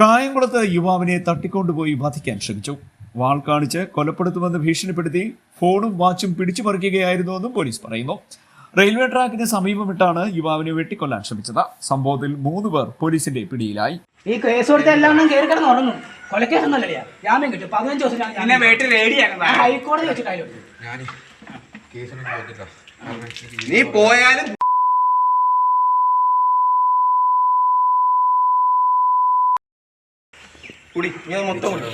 കായംകുളത്ത് യുവാവിനെ തട്ടിക്കൊണ്ടുപോയി വധിക്കാൻ ശ്രമിച്ചു. വാൾ കാണിച്ച് കൊലപ്പെടുത്തുമെന്ന് ഭീഷണിപ്പെടുത്തി ഫോണും വാച്ചും പിടിച്ചു പറിക്കുകയായിരുന്നുവെന്നും പോലീസ് പറയുന്നു. റെയിൽവേ ട്രാക്കിന് സമീപമിട്ടാണ് യുവാവിനെ വെട്ടിക്കൊല്ലാൻ ശ്രമിച്ചത്. സംഭവത്തിൽ മൂന്ന് പേർ പോലീസിന്റെ പിടിയിലായി. ഈ കേസ് കൊടുത്ത എല്ലാം കയറി കിടന്ന് ഉറങ്ങും. കൊലക്കേസ് ഒന്നല്ലേ ജാമ്യം കിട്ടും. പതിനഞ്ച് ദിവസം ഞാൻ പിന്നെ വീട്ടിൽ ഹൈക്കോടതി വെച്ചിട്ടായാലും നീ പോയാലും കുടി ഞാൻ മൊത്തം കുടി.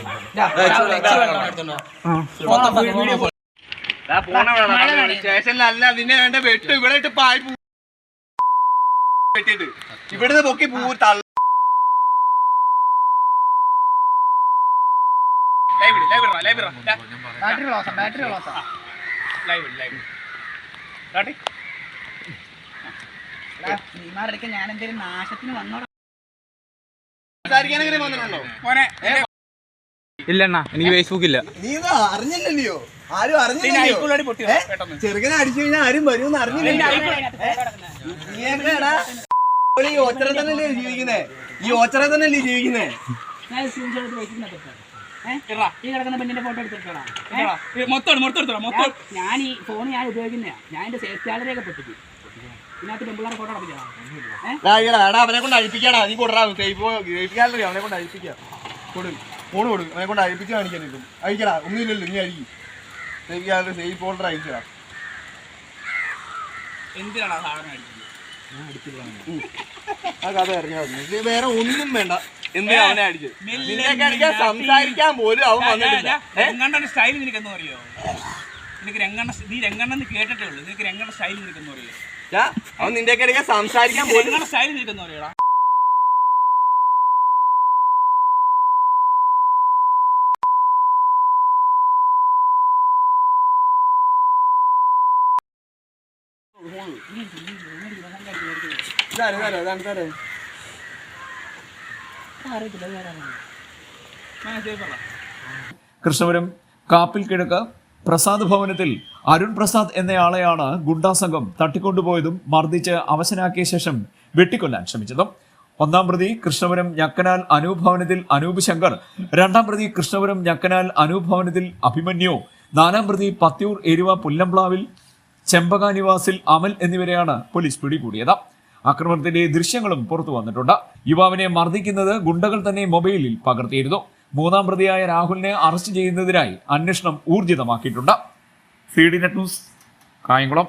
സ്റ്റേഷനിലല്ല നിന്നെ വേണ്ട വെട്ട്. ഇവിടെ ഇട്ട് പായ് പൂ- വെട്ടിട്ട് ഇവിടുന്ന് പൊക്കി പൂ തള്ള ബാറ്ററി ലോസാ ബാറ്ററി ലോസാ ലൈവ് ലൈവ് ഞാൻ എന്തെങ്കിലും നാശത്തിന് വന്നോടാ. മോനെ ഇല്ലണ്ണ എനിക്ക് ഫേസ്ബുക്ക് ഇല്ല. നീ അറിഞ്ഞില്ലല്ലോ ആരും അറിഞ്ഞില്ല ചെറുകനെ അടിച്ചു കഴിഞ്ഞാൽ ആരും വരുമെന്ന് അറിഞ്ഞില്ലല്ലോ? നീ എവിടെയാടാ? ഇവിടെ ഈ ഓച്ചറ തന്നെയല്ലേ ജീവിക്കുന്നേ ഈ ഓച്ചറ തന്നെയല്ലേ ജീവിക്കുന്നേ. ഈ കിടക്കുന്ന പെണ്ണിന്റെ ഫോട്ടോ എടുത്തിട്ടാ ഇടറാ. ഇത് മൊത്തം എടു, മൊത്തം എടുത്തോളാ മൊത്തം. ഞാൻ ഈ ഫോൺ ഞാൻ ഉപയോഗിക്കുന്നതാണ് ഞാൻ എന്റെ സേഫ്റ്റി ആളരെയൊക്കെ പൊട്ടിക്കും അവനെ കൊണ്ട് അഴിപ്പിക്കാടാ. നീ കൊടുറാ കഴിപ്പിക്കാറില്ല അവനെ കൊണ്ട് അഴിപ്പിക്കാം. കൊടു. ഫോണ് കൊടു. അവനെ കൊണ്ട് അഴിപ്പിച്ച് കാണിക്കാൻ നിൽക്കും. അഴിക്കടാ ഒന്നുമില്ലല്ലോ നീ അഴിക്കും. സേഫ് ഗാലറി സേഫ് ഫോൾഡർ അഴിച്ചടാ എന്തിനാണ് സാധനം ആ കഥ അറിഞ്ഞാൽ വേറെ ഒന്നും വേണ്ട. എന്തിനാ അവനെ അടിച്ചത്? നിന്നെയൊക്കെ അടിക്കാൻ സംസാരിക്കാൻ പോലും അവൻ വന്നിട്ടില്ല? രംഗണ്ണന്റെ സ്റ്റൈൽ നിനക്ക് എന്ന് അറിയോ? നിനക്ക് രംഗണ്ണ നീ രംഗണ്ണെന്ന് കേട്ടിട്ടേ ഉള്ളൂ. നിനക്ക് രംഗണ്ണ സ്റ്റൈൽ നിനക്ക് പറയോ അവൻ നിന്റെ ഇടയ്ക്ക് സംസാരിക്കാൻ പോലും കൃഷ്ണപുരം കാപ്പിൽ കിഴക്ക് പ്രസാദ് ഭവനത്തിൽ അരുൺ പ്രസാദ് എന്നയാളെയാണ് ഗുണ്ടാ സംഘം തട്ടിക്കൊണ്ടുപോയതും മർദ്ദിച്ച് അവശനാക്കിയ ശേഷം വെട്ടിക്കൊല്ലാൻ ശ്രമിച്ചതും. ഒന്നാം പ്രതി കൃഷ്ണപുരം ഞക്കനാൽ അനൂപ് ഭവനത്തിൽ അനൂപ് ശങ്കർ രണ്ടാം പ്രതി കൃഷ്ണപുരം ഞക്കനാൽ അനൂപ് ഭവനത്തിൽ അഭിമന്യു നാലാം പ്രതി പത്യൂർ എരുവ പുല്ലംപ്ലാവിൽ ചെമ്പക നിവാസിൽ അമൽ എന്നിവരെയാണ് പോലീസ് പിടികൂടിയത്. ആക്രമണത്തിന്റെ ദൃശ്യങ്ങളും പുറത്തു വന്നിട്ടുണ്ട്. യുവാവിനെ മർദ്ദിക്കുന്നത് ഗുണ്ടകൾ തന്നെ മൊബൈലിൽ പകർത്തിയിരുന്നു. മൂന്നാം പ്രതിയായ രാഹുലിനെ അറസ്റ്റ് ചെയ്യുന്നതിനായി അന്വേഷണം ഊർജിതമാക്കിയിട്ടുണ്ട്. C D net news Kayamkulam.